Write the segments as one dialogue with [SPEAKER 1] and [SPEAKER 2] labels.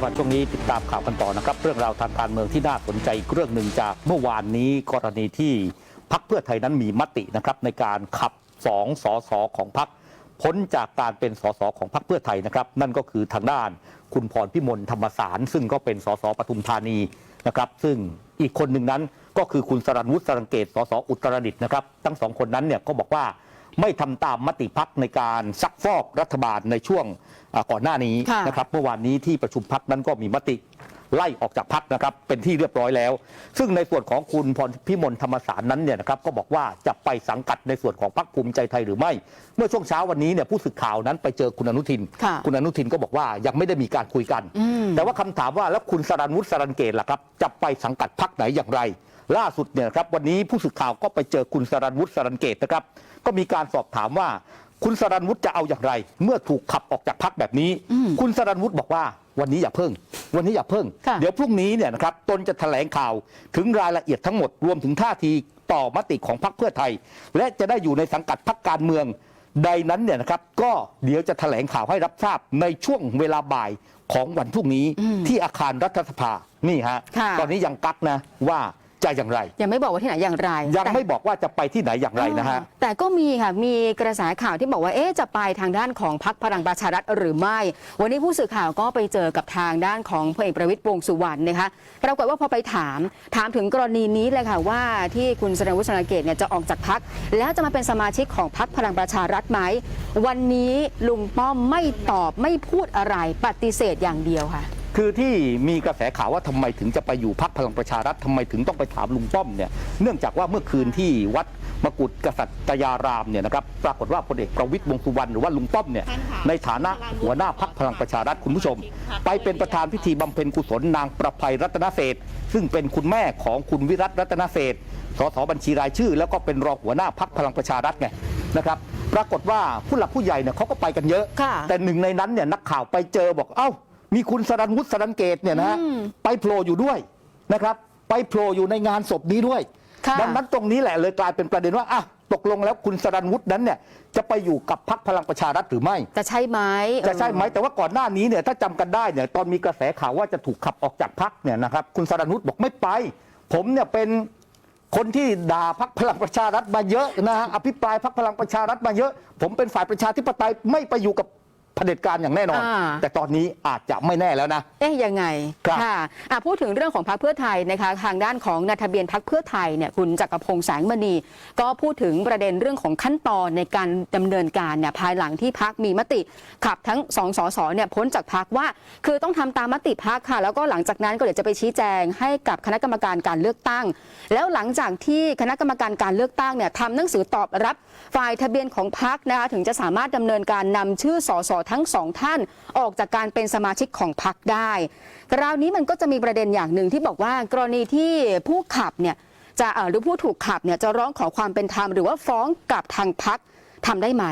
[SPEAKER 1] เข้ามาช่วงนี้ติดตามข่าวกันต่อนะครับ เรื่องราวทางการเมืองที่น่าสนใจอีกเรื่องหนึ่งจากเมื่อวานนี้กรณีที่พักเพื่อไทยนั้นมีมตินะครับในการขับสองสอสอของพักพ้นจากการเป็นสสของพรรคเพื่อไทยนะครับ นั่นก็คือทางด้านคุณพรพิมลธรรมสาร ซึ่งก็เป็นสสปทุมธานีนะครับ ซึ่งอีกคนหนึ่งนั้นก็คือคุณสรันวุฒิสรังเกตสสอุตรดิตนะครับ ทั้งสองคนนั้นเนี่ยก็บอกว่า ไม่ทำตามมติพักในการซักฟอกรัฐบาลในช่วงอ่าก่อนหน้านี้
[SPEAKER 2] ค่ะ
[SPEAKER 1] นะครับเมื่อวานนี้ที่ประชุมพักนั้นก็มีมติไล่ออกจากพักนะครับเป็นที่เรียบร้อยแล้ว ซึ่งในส่วนของคุณพรพิมลธรรมสารนั้นเนี่ยนะครับก็บอกว่าจะไปสังกัดในส่วนของพรรคภูมิใจไทยหรือไม่ เมื่อช่วงเช้าวันนี้เนี่ยผู้สื่อข่าวนั้นไปเจอคุณอนุทิน
[SPEAKER 2] ค่ะ
[SPEAKER 1] คุณอนุทินก็บอกว่ายังไม่ได้มีการคุยกัน
[SPEAKER 2] อืม
[SPEAKER 1] แต่ว่าคำถามว่าแล้วคุณสรันวุฒิสรันเกตล่ะครับจะไปสังกัดพรรคไหนอย่างไร ล่าสุดเนี่ยนะครับวันนี้ผู้สื่อข่าวก็ไปเจอคุณสรันวุฒิสรันเกตนะครับ ก็มีการสอบถามว่า คุณสรันวุฒิจะเอาอย่างไร เมื่อถูกขับออกจากพรรคแบบนี้
[SPEAKER 2] อืม
[SPEAKER 1] คุณสรันวุฒิบอกว่า วันนี้อย่าเพิ่ง วันนี้อย่าเพิ่ง
[SPEAKER 2] ค่ะ
[SPEAKER 1] เดี๋ยวพรุ่งนี้เนี่ยนะครับตนจะแถลงข่าวถึงรายละเอียดทั้งหมดรวมถึงท่าทีต่อมติของพรรคเพื่อไทย และจะได้อยู่ในสังกัดพรรคการเมืองใดนั้นเนี่ยนะครับก็เดี๋ยวจะแถลงข่าวให้รับทราบในช่วงเวลาบ่ายของวันพรุ่งนี้
[SPEAKER 2] อืม
[SPEAKER 1] ที่อาคารรัฐสภานี่ฮะ
[SPEAKER 2] ค่ะ
[SPEAKER 1] ตอนนี้ยังกักนะว่า จะอย่างไร
[SPEAKER 2] ยังไม่บอกว่าที่ไหนอย่างไร
[SPEAKER 1] ยัง
[SPEAKER 2] แต่
[SPEAKER 1] ไม่บอกว่าจะไปที่ไหนอย่างไรนะฮะ
[SPEAKER 2] แต่ก็มีค่ะมีกระแสข่าวที่บอกว่าเอ๊ะจะไปทางด้านของพักพลังประชารัฐหรือไม่ วันนี้ผู้สื่อข่าวก็ไปเจอกับทางด้านของพลเอกประวิตรวงษ์สุวรรณนะคะปรากฏว่าพอไปถามถามถึงกรณีนี้เลยค่ะว่าที่คุณสรวุฒิสรเกตเนี่ยจะออกจากพักแล้วจะมาเป็นสมาชิกของพักพลังประชารัฐไหมวันนี้ลุงป้อมไม่ตอบไม่พูดอะไรปฏิเสธอย่างเดียวค่ะ
[SPEAKER 1] คือที่มีกระแสข่าวว่าทำไมถึงจะไปอยู่พักพลังประชารัฐทำไมถึงต้องไปถามลุงป้อมเนี่ยเนื่องจากว่าเมื่อคืนที่วัดมกุฎกษัตริยารามเนี่ยนะครับปรากฏว่าพลเอกประวิตรวงษ์สุวรรณหรือว่าลุงป้อมเนี่ยในฐานะหัวหน้าพักพลังประชารัฐคุณผู้ชม ไปเป็นประธานพิธีบำเพ็ญกุศลนางประภัยรัตนเศรษฐ์ซึ่งเป็นคุณแม่ของคุณวิรัตรัตนเศรษฐ์สสบัญชีรายชื่อ แล้วก็เป็นรองหัวหน้าพักพลังประชารัฐไงนะครับปรากฏว่าผู้หลักผู้ใหญ่เนี่ยเขาก็ไปกันเยอะ
[SPEAKER 2] ค่ะ
[SPEAKER 1] แต่หนึ่งในนั้นเนี่ยนักข่าวไปเจอบอกเอ้า มีคุณสรันวุฒิสรันเกตเนี่ยนะฮะ
[SPEAKER 2] อืม
[SPEAKER 1] ไปโผล่อยู่ด้วยนะครับ ไปโผล่อยู่ในงานศพนี้ด้วย
[SPEAKER 2] ค่ะ
[SPEAKER 1] ดังนั้นตรงนี้แหละเลยกลายเป็นประเด็นว่าอะตกลงแล้วคุณสรันวุฒินั้นเนี่ยจะไปอยู่กับพรรคพลังประชารัฐหรือไม่
[SPEAKER 2] จะใช่ไหม
[SPEAKER 1] จะใช่ไหมแต่ว่าก่อนหน้านี้เนี่ยถ้าจำกันได้เนี่ยตอนมีกระแสข่าวว่าจะถูกขับออกจากพรรคเนี่ยนะครับคุณสรันวุฒิบอกไม่ไป ผมเนี่ยเป็นคนที่ด่าพรรคพลังประชารัฐมาเยอะนะฮะอภิปรายพรรคพลังประชารัฐมาเยอะ ผมเป็นฝ่ายประชาธิปไตยไม่ไปอยู่กับ เผด็จการอย่างแน่นอน
[SPEAKER 2] อ่า
[SPEAKER 1] แต่ตอนนี้อาจจะไม่แน่แล้วนะ
[SPEAKER 2] เอ๊ะยังไง
[SPEAKER 1] ครับ
[SPEAKER 2] ค่ะอะพูดถึงเรื่องของพรรคเพื่อไทยนะคะ ทางด้านของนายทะเบียนพรรคเพื่อไทยเนี่ยคุณจักรพงษ์แสงมณี ก็พูดถึงประเด็นเรื่องของขั้นตอนในการดำเนินการเนี่ยภายหลังที่พักมีมติขับทั้งสองสสเนี่ยพ้นจากพักว่า คือต้องทำตามมติพักค่ะ แล้วก็หลังจากนั้นก็เดี๋ยวจะไปชี้แจงให้กับคณะกรรมการการเลือกตั้ง แล้วหลังจากที่คณะกรรมการการเลือกตั้งเนี่ยทำหนังสือตอบรับฝ่ายทะเบียนของพักนะคะถึงจะสามารถดำเนินการนำชื่อสสทั้งสองท่านออกจากการเป็นสมาชิกของพรรคได้คราวนี้มันก็จะมีประเด็นอย่างหนึ่งที่บอกว่ากรณีที่ผู้ขับเนี่ยจะหรือผู้ถูกขับเนี่ยจะร้องขอความเป็นธรรมหรือว่าฟ้องกับทางพรรค ทำได้ไหม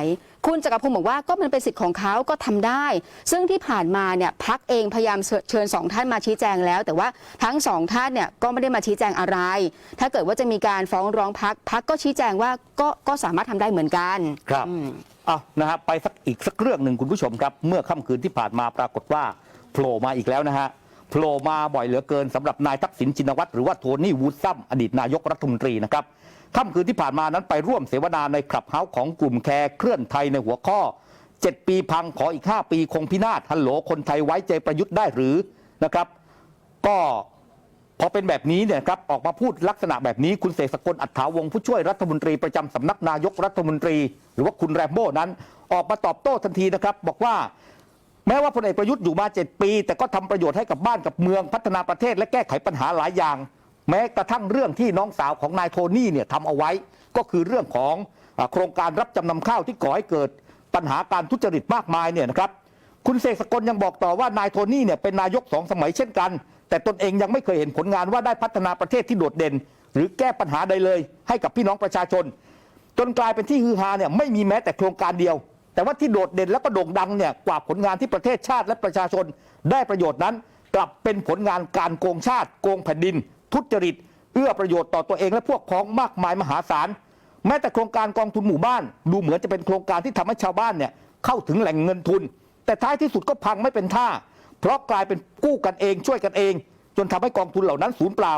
[SPEAKER 2] คุณจักรพงศ์บอกว่าก็มันเป็นสิทธิ์ของเขาก็ทำได้ ซึ่งที่ผ่านมาเนี่ยพักเองพยายามเชิญสองท่านมาชี้แจงแล้ว แต่ว่าทั้งสองท่านเนี่ยก็ไม่ได้มาชี้แจงอะไร ถ้าเกิดว่าจะมีการฟ้องร้องพักพักก็ชี้แจงว่าก็ก็สามารถทำได้เหมือนกัน
[SPEAKER 1] ครับ
[SPEAKER 2] อืม
[SPEAKER 1] เอานะฮะไปสักอีกสักเรื่องหนึ่งคุณผู้ชมครับ เมื่อค่ำคืนที่ผ่านมาปรากฏว่าโผล่มาอีกแล้วนะฮะ โผล่มาบ่อยเหลือเกินสำหรับนายทักษิณชินวัตรหรือว่าโทนี่วูดซัมอดีตนายกรัฐมนตรีนะครับค่ำคืนที่ผ่านมานั้นไปร่วมเสวนาในคลับเฮาส์ของกลุ่มแคร์เคลื่อนไทยในหัวข้อ 7 ปีพังขออีก 5 ปีคงพินาศฮัลโหลคนไทยไว้ใจประยุทธ์ได้หรือนะครับ ก็พอเป็นแบบนี้เนี่ยครับออกมาพูดลักษณะแบบนี้คุณเสกสกลอัฏฐาวงผู้ช่วยรัฐมนตรีประจำสำนักนายกรัฐมนตรี หรือว่าคุณแรมโบ้นั้น ออกมาตอบโต้ทันทีนะครับ บอกว่า แม้ว่าพลเอกประยุทธ์อยู่มา 7 ปี แต่ก็ทำประโยชน์ให้กับบ้านกับเมืองพัฒนาประเทศและแก้ไขปัญหาหลายอย่าง แม้กระทั่งเรื่องที่น้องสาวของนายโทนี่เนี่ยทำเอาไว้ ก็คือเรื่องของอโครงการรับจำนำข้าวที่ก่อให้เกิดปัญหาการทุจริตมากมายเนี่ยนะครับคุณเสกสกลยังบอกต่อว่านายโทนี่เนี่ยเป็นนายกสองสมัยเช่นกัน แต่ตนเองยังไม่เคยเห็นผลงานว่าได้พัฒนาประเทศที่โดดเด่น หรือแก้ปัญหาใดเลย ให้กับพี่น้องประชาชน จนกลายเป็นที่ฮือฮาเนี่ยไม่มีแม้แต่โครงการเดียว แต่ว่าที่โดดเด่นและก็โด่งดังเนี่ยกว่าผลงานที่ประเทศชาติและประชาชนได้ประโยชน์นั้น กลับเป็นผลงานการโกงชาติ โกงแผ่นดิน ทุจริต เอื้อประโยชน์ต่อตัวเองและพวกพ้องมากมายมหาศาลแม้แต่โครงการกองทุนหมู่บ้านดูเหมือนจะเป็นโครงการที่ทำให้ชาวบ้านเนี่ยเข้าถึงแหล่งเงินทุน แต่ท้ายที่สุดก็พังไม่เป็นท่า เพราะกลายเป็นกู้กันเองช่วยกันเอง จนทำให้กองทุนเหล่านั้นสูญเปล่า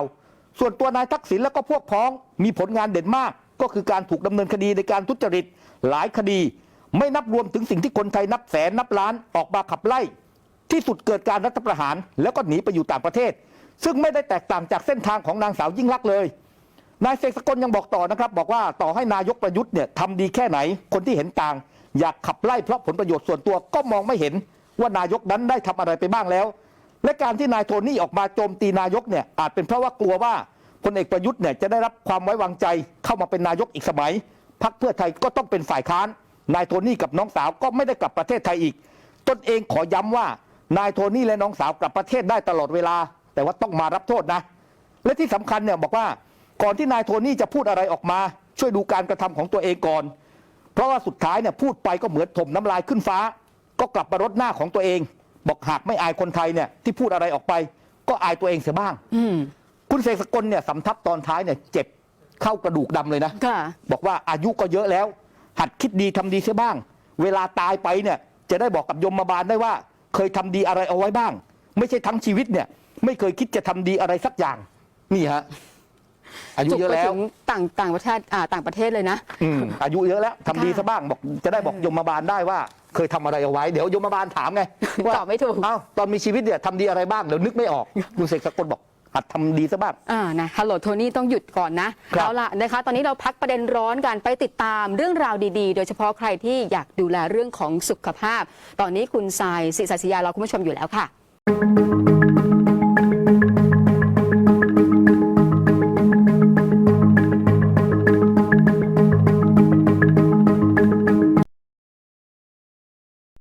[SPEAKER 1] ส่วนตัวนายทักษิณแล้วก็พวกพ้องมีผลงานเด่นมาก ก็คือการถูกดำเนินคดีในการทุจริตหลายคดี ไม่นับรวมถึงสิ่งที่คนไทยนับแสนนับล้านออกมาขับไล่ ที่สุดเกิดการรัฐประหาร แล้วก็หนีไปอยู่ต่างประเทศ ซึ่งไม่ได้แตกต่างจากเส้นทางของนางสาวยิ่งลักษณ์เลยนายเสกสกลยังบอกต่อนะครับ บอกว่าต่อให้นายกประยุทธ์เนี่ยทำดีแค่ไหน คนที่เห็นต่าง อยากขับไล่เพราะผลประโยชน์ส่วนตัวก็มองไม่เห็นว่านายกนั้นได้ทำอะไรไปบ้างแล้ว และการที่นายโทนี่ออกมาโจมตีนายกเนี่ยอาจเป็นเพราะว่ากลัวว่าพลเอกประยุทธ์เนี่ยจะได้รับความไว้วางใจเข้ามาเป็นนายกอีกสมัยพรรคเพื่อไทยก็ต้องเป็นฝ่ายค้าน นายโทนี่กับน้องสาวก็ไม่ได้กลับประเทศไทยอีก ตนเองขอย้ำว่านายโทนี่และน้องสาวกลับประเทศได้ตลอดเวลา แต่ว่าต้องมารับโทษนะ และที่สำคัญเนี่ยบอกว่าก่อนที่นายโทนี่จะพูดอะไรออกมา ช่วยดูการกระทำของตัวเองก่อน เพราะว่าสุดท้ายเนี่ยพูดไปก็เหมือนถมน้ำลายขึ้นฟ้า ก็กลับมารดหน้าของตัวเอง บอกหากไม่อายคนไทยเนี่ยที่พูดอะไรออกไป ก็อายตัวเองเสียบ้าง
[SPEAKER 2] อืม
[SPEAKER 1] คุณเสกสกลเนี่ยสำทับตอนท้ายเนี่ยเจ็บเข้ากระดูกดำเลยนะ
[SPEAKER 2] ค่ะ
[SPEAKER 1] บอกว่าอายุก็เยอะแล้ว หัดคิดดีทำดีเสียบ้าง เวลาตายไปเนี่ยจะได้บอกกับยมบาลได้ว่า เคยทำดีอะไรเอาไว้บ้าง ไม่ใช่ทั้งชีวิตเนี่ย ไม่เคยคิดจะทำดีอะไรสักอย่าง นี่ฮะอายุ
[SPEAKER 2] จุก
[SPEAKER 1] เยอะ
[SPEAKER 2] ไป
[SPEAKER 1] แล้
[SPEAKER 2] ถึ
[SPEAKER 1] ว
[SPEAKER 2] งต่างต่างประเทศอ่าต่างประเทศเลยนะ
[SPEAKER 1] อืมอายุเยอะแล้วทำดี
[SPEAKER 2] ค่ะ
[SPEAKER 1] ซะบ้างบอกจะได้บอกยมบาลได้ว่า เคยทำอะไรเอาไว้เดี๋ยวยมบาลถามไงว่า
[SPEAKER 2] ตอบไม่ถูก
[SPEAKER 1] เอ้าตอนมีชีวิตเนี่ยทำดีอะไรบ้างเดี๋ยวนึกไม่ออกคุณเสกสกลบอก หัดทำดีซะบ้าง
[SPEAKER 2] อ่านะฮัลโหลโทนี่ต้องหยุดก่อนนะ ครับเอาล่ะนะคะ ตอนนี้เราพักประเด็นร้อนกันไปติดตามเรื่องราวดีๆ โดยเฉพาะใครที่อยากดูแลเรื่องของสุขภาพ ตอนนี้คุณทรายศิษย์ศิยาเราคุณผู้ชมอยู่แล้วค่ะ